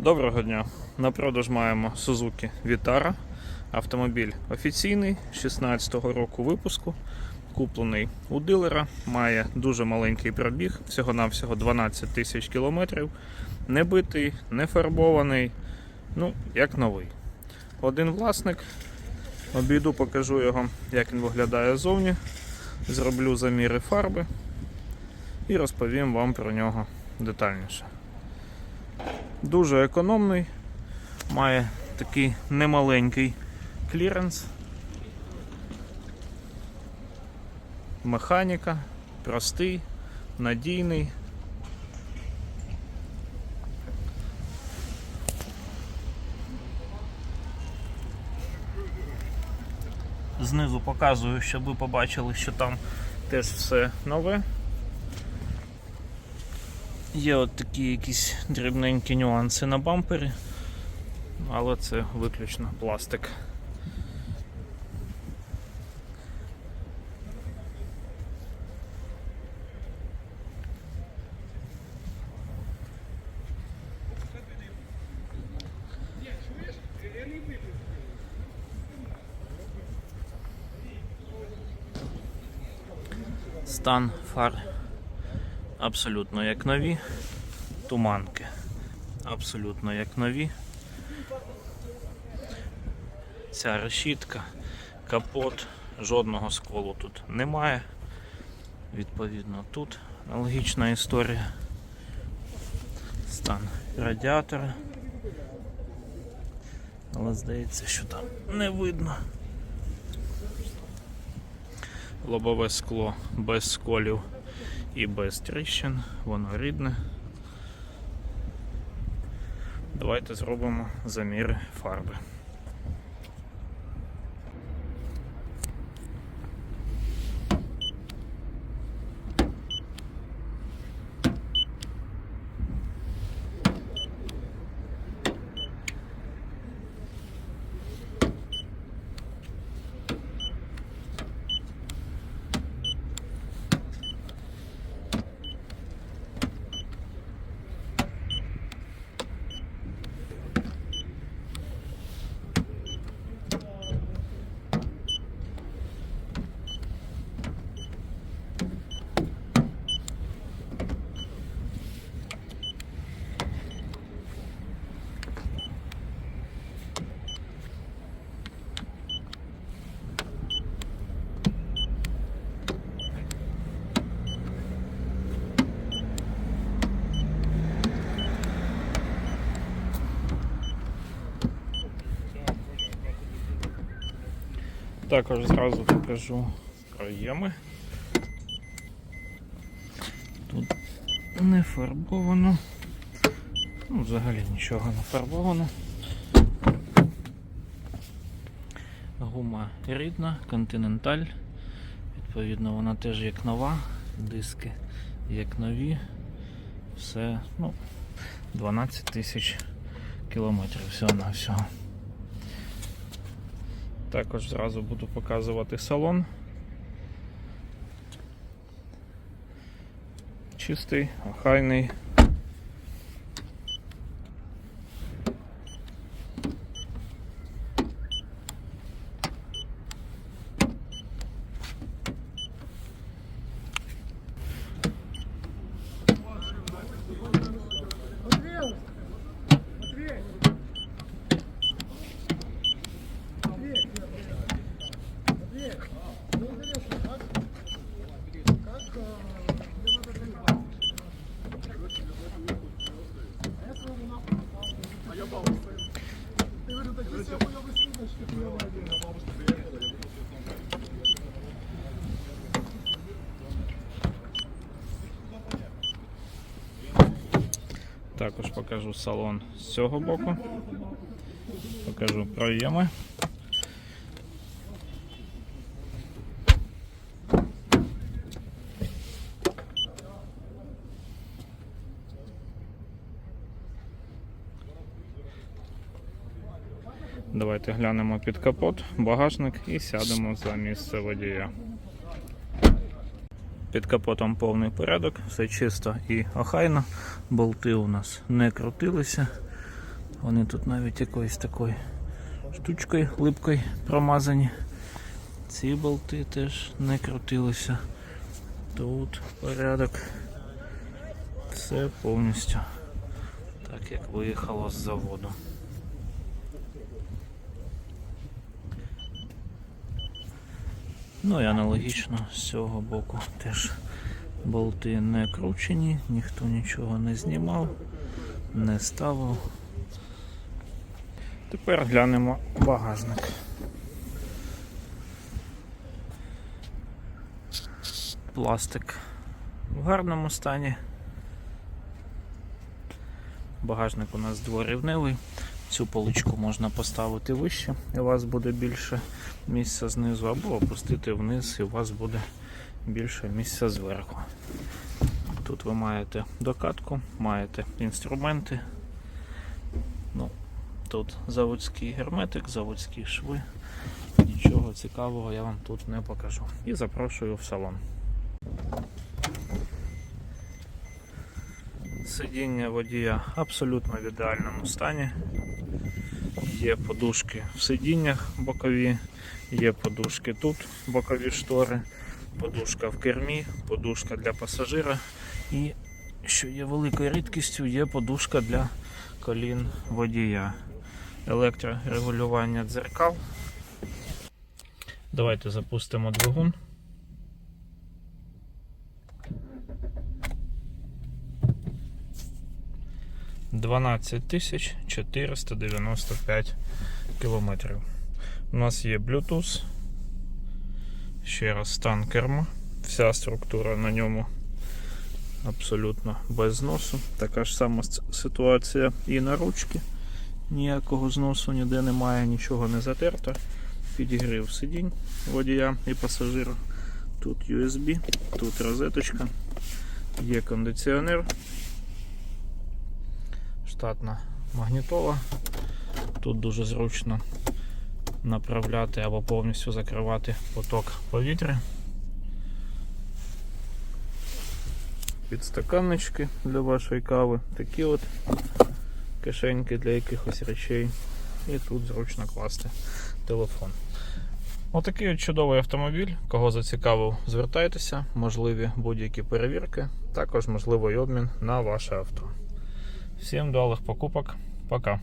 Доброго дня. На продаж маємо Suzuki Vitara. Автомобіль офіційний 16-го року випуску. Куплений у дилера, має дуже маленький пробіг, всього-навсього 12 тисяч кілометрів. Не битий, не фарбований, ну, як новий. Один власник. Обійду, покажу його, як він виглядає ззовні. Зроблю заміри фарби і розповім вам про нього детальніше. Дуже економний, має такий немаленький кліренс. Механіка, простий, надійний. Знизу показую, щоб ви побачили, що там теж все нове. Є от такі якісь дрібненькі нюанси на бампері, але це виключно пластик. Стан фар абсолютно як нові. Туманки абсолютно як нові. Ця решітка, капот, жодного сколу тут немає. Відповідно, тут аналогічна історія. Стан радіатора. Але здається, що там не видно. Лобове скло без сколів і без тріщин, воно рідне. Давайте зробимо заміри фарби. Також зразу покажу проєми. Тут не фарбовано. Ну, взагалі нічого не фарбовано. Гума рідна, континенталь. Відповідно, вона теж як нова, диски як нові. Все, ну, 12 тисяч кілометрів всього на всього. Також зразу буду показувати салон. Чистий, охайний. Також покажу салон з цього боку. Покажу проєми. Давайте глянемо під капот, багажник і сядемо за місце водія. Під капотом повний порядок, все чисто і охайно. Болти у нас не крутилися, Вони тут навіть якоюсь такою штучкою липкою промазані. Ці болти теж не крутилися. Тут порядок. Все повністю так, як виїхало з заводу. Ну і аналогічно з цього боку теж болти не кручені, ніхто нічого не знімав, не ставив. Тепер глянемо багажник. Пластик в гарному стані. Багажник у нас дворівневий. Цю поличку можна поставити вище, і у вас буде більше місця знизу, або опустити вниз, і у вас буде більше місця зверху. Тут ви маєте докатку, маєте інструменти. Ну, тут заводський герметик, заводські шви. Нічого цікавого я вам тут не покажу. І запрошую в салон. Сидіння водія абсолютно в ідеальному стані. Є подушки в сидіннях бокові, є подушки тут, бокові штори, подушка в кермі, подушка для пасажира і, що є великою рідкістю, є подушка для колін водія. Електрорегулювання дзеркал. Давайте запустимо двигун. Дванадцять тисяч 495 кілометрів. У нас є Bluetooth. Ще раз стан керма. Вся структура на ньому абсолютно без зносу. Така ж сама ситуація і на ручки. Ніякого зносу ніде немає, нічого не затерто. Підігрів сидінь водія і пасажира. Тут USB, тут розеточка, є кондиціонер, штатна магнітола. Тут дуже зручно направляти або повністю закривати поток повітря. Підстаканнички для вашої кави, такі от кишеньки для якихось речей. І тут зручно класти телефон. Отакий от чудовий автомобіль. Кого зацікавив, звертайтеся, можливі будь-які перевірки, також можливий обмін на ваше авто. Всім дуалых покупок. Пока.